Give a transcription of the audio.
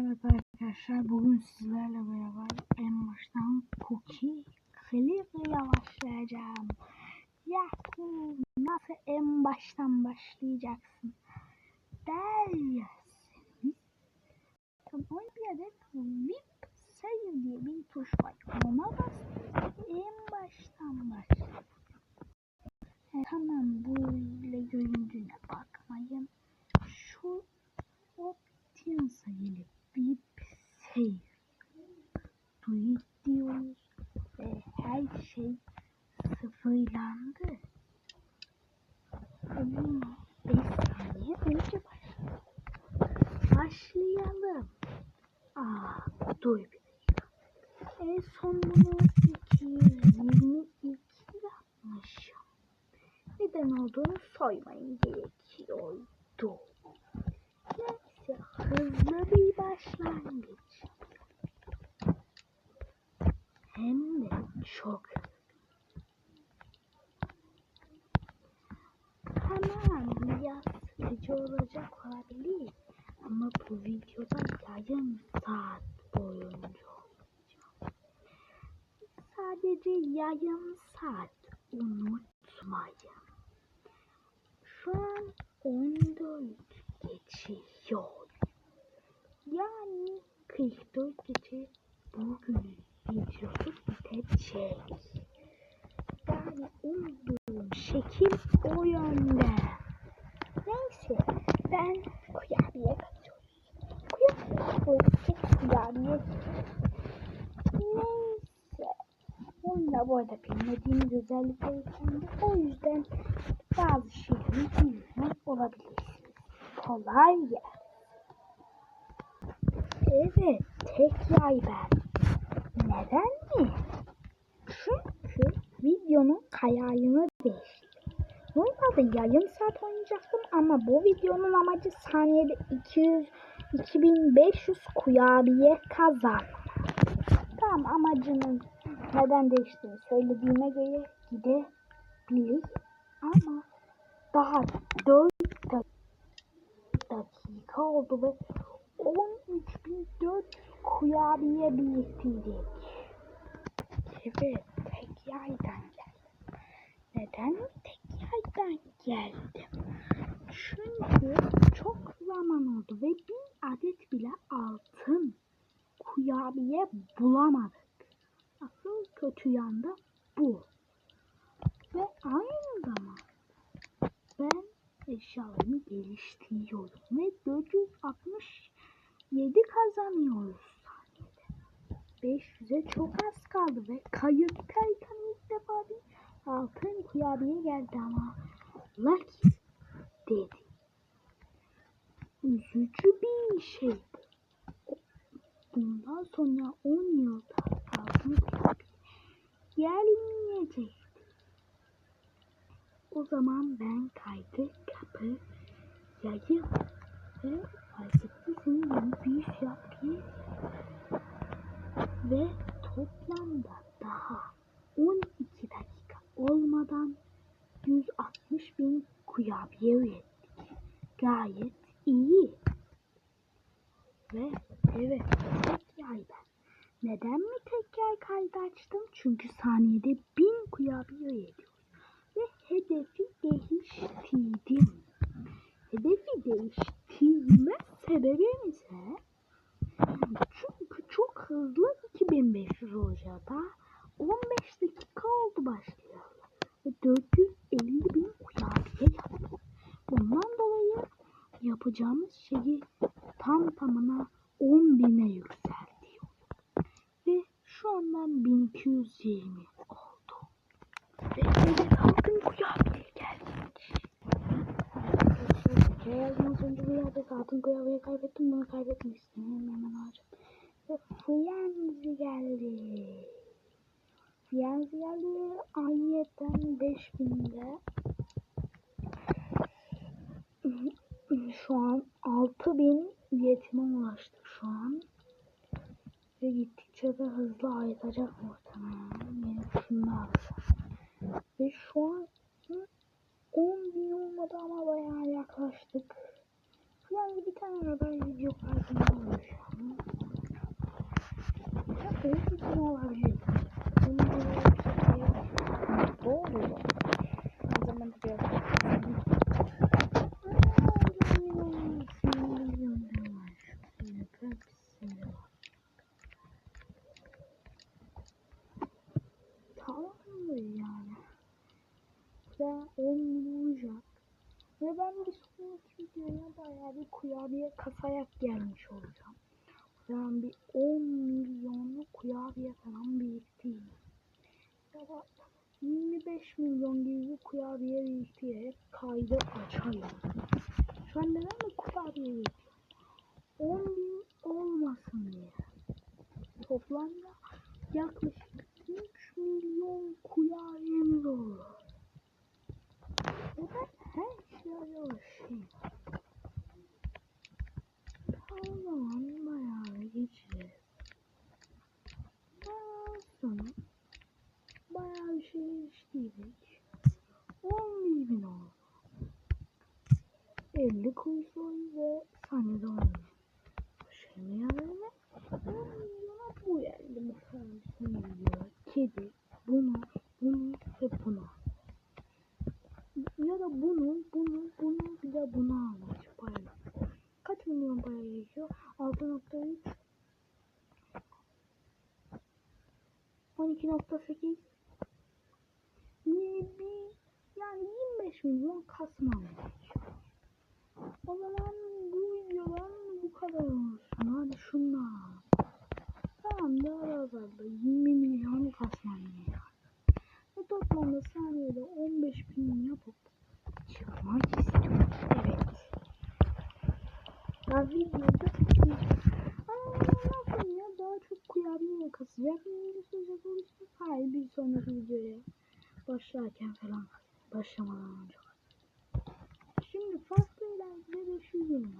Evet arkadaşlar bugün sizlerle beraber en baştan Cookie Clear'la başlayacağım. Yahu nasıl en baştan başlayacaksın? Dersin. Tamam bir adet VIP save diye bir tuş var. Ona bas en baştan başla. E, tamam böyle göründüğüne bakmayın. Dakika. En son bunu 222 yapmışım. Neden olduğunu sormayın gerekiyordu. Neyse hızlı bir başlangıç. Hem de çok Tamam biraz sıkıcı olacak olabilir. Ama bu videoda yarım saat olacak. Sadece yarım saat unutmayın. Şu an 14 geçiyor. Yani 44 gece bugün videosu bitecek. Yani umduğum şekil o yönde. Neyse ben kurabiye kaçıyorum. Kurabiye kurabiye. Neyse. Oyunda bu arada bilmediğimiz özellikleri kendi. O yüzden bazı şeyleri bilmiyor olabilirsiniz. Kolay gelsin. Evet, tek yay ben. Neden mi? Çünkü videonun kararını değiştirdim. Normalde yarım saat oynayacaktım ama bu videonun amacı saniyede 200 2500 kurabiye kazan. Tamam amacının neden değiştiğini söylediğime göre gidebilir. Ama daha 4 dakika oldu ve 13.400 kurabiye biriktirdik. Evet, tek yaydan geldim. Neden tek yaydan geldim? Çünkü çok zaman oldu ve bir adet bile altın kurabiye bulamadık. Asıl kötü yanda bu. Ve aynı zamanda ben eşyalarımı geliştiriyorum ve 467 kazanıyoruz saniyede. 500'e çok az kaldı ve kayıttayken ilk defa bir altın kurabiye geldi ama Lucky dedi. Üzücü bir şey bu. Bundan sonra 10 yılda kurabiye gelmeyecek. O zaman ben kaydı kapı yayım ve Ayset'in yeni bir yapayım. Ve toplamda daha 12 dakika olmadan 160 bin kurabiye ürettik. Gayet iyi. Ve evet tek yay. Neden mi tek yay kaydı açtım? Çünkü saniyede bin kurabiye üretiyoruz ve hedefi değiştirdim. Hedefi değiştirme sebebim ise çünkü çok hızlı 2500 olacağı da 15 dakika oldu başlayalım. Ve 450 bin kurabiye yaptık. Bundan dolayı yapacağımız şeyi tam tamına 10 bine yükseltiyorum. Ve şu an ben 1220 oldu. Ve evet altın kurabiye geldik. Yazmaz önce bir yerde altın kaybettim. Bunu kaybetmek istemiyorum. Hemen alacağım. Ve Frenzy geldi. Frenzy geldi. Ayetten 5000'de. Şu an 6000 üretime ulaştık şu an. Ve gittikçe de hızlı artacak muhtemelen. Yeni şunu alacağım. ve olmayacak. Ve ben bir sonraki videoya bayağı bir kurabiye kasayak gelmiş olacağım. O zaman bir 10 milyonlu kurabiye falan biriktireyim. Ya da 25 milyon gibi bir kurabiye biriktirerek kaydı açayım. Şu an neden mi kurabiye biriktiriyorum? 10 bin olmasın diye. Toplamda yaklaşık 6.3 12.8 bir, bir, yani 25 milyon kasmam gerekiyor. O zaman bu videodan bu kadar olsun. Hadi şunlar. Tamam daha azaldı. 20 milyon kasmam gerekiyor. Ve toplamda saniyede 15 bin yapıp çıkmak istiyorum. Evet. Ya videoda bitireceğim. Ama nasıl ya daha çok kurabiye kasacak mı? Söyleyecek olursak hayır bir sonraki videoya başlarken falan başlamadan önce. Şimdi farklı eğlencede 500 bin.